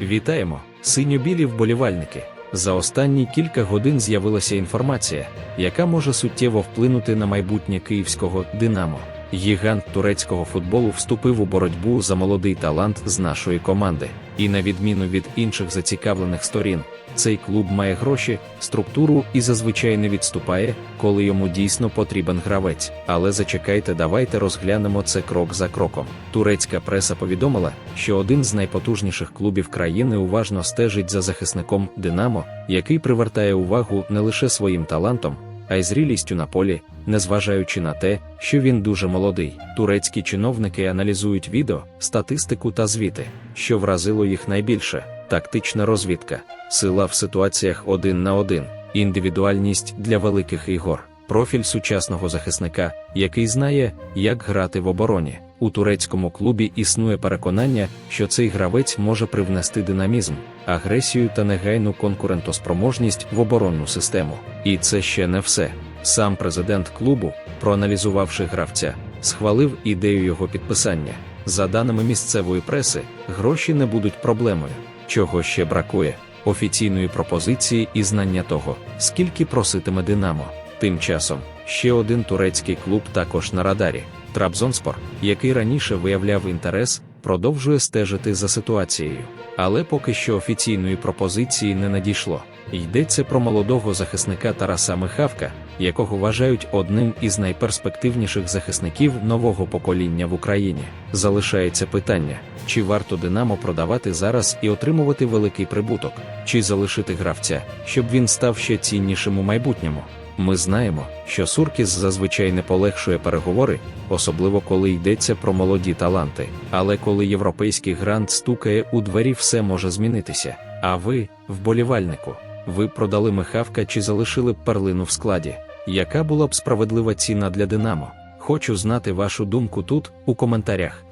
Вітаємо, синьо-білі вболівальники. За останні кілька годин з'явилася інформація, яка може суттєво вплинути на майбутнє київського Динамо. Гігант турецького футболу вступив у боротьбу за молодий талант з нашої команди. І на відміну від інших зацікавлених сторін, цей клуб має гроші, структуру і зазвичай не відступає, коли йому дійсно потрібен гравець. Але зачекайте, давайте розглянемо це крок за кроком. Турецька преса повідомила, що один з найпотужніших клубів країни уважно стежить за захисником Динамо, який привертає увагу не лише своїм талантом, а й зрілістю на полі, незважаючи на те, що він дуже молодий. Турецькі чиновники аналізують відео, статистику та звіти, що вразило їх найбільше: тактична розвідка, сила в ситуаціях один на один, індивідуальність для великих ігор, профіль сучасного захисника, який знає, як грати в обороні. У турецькому клубі існує переконання, що цей гравець може привнести динамізм, агресію та негайну конкурентоспроможність в оборонну систему. І це ще не все. Сам президент клубу, проаналізувавши гравця, схвалив ідею його підписання. За даними місцевої преси, гроші не будуть проблемою. Чого ще бракує? Офіційної пропозиції і знання того, скільки проситиме Динамо. Тим часом ще один турецький клуб також на радарі. Трабзонспор, який раніше виявляв інтерес, продовжує стежити за ситуацією. Але поки що офіційної пропозиції не надійшло. Йдеться про молодого захисника Тараса Михавка, якого вважають одним із найперспективніших захисників нового покоління в Україні. Залишається питання, чи варто Динамо продавати зараз і отримувати великий прибуток, чи залишити гравця, щоб він став ще ціннішим у майбутньому. Ми знаємо, що Суркіс зазвичай не полегшує переговори, особливо коли йдеться про молоді таланти. Але коли європейський грант стукає у двері, все може змінитися. А ви, вболівальнику, ви продали Михавка чи залишили б перлину в складі? Яка була б справедлива ціна для Динамо? Хочу знати вашу думку тут, у коментарях.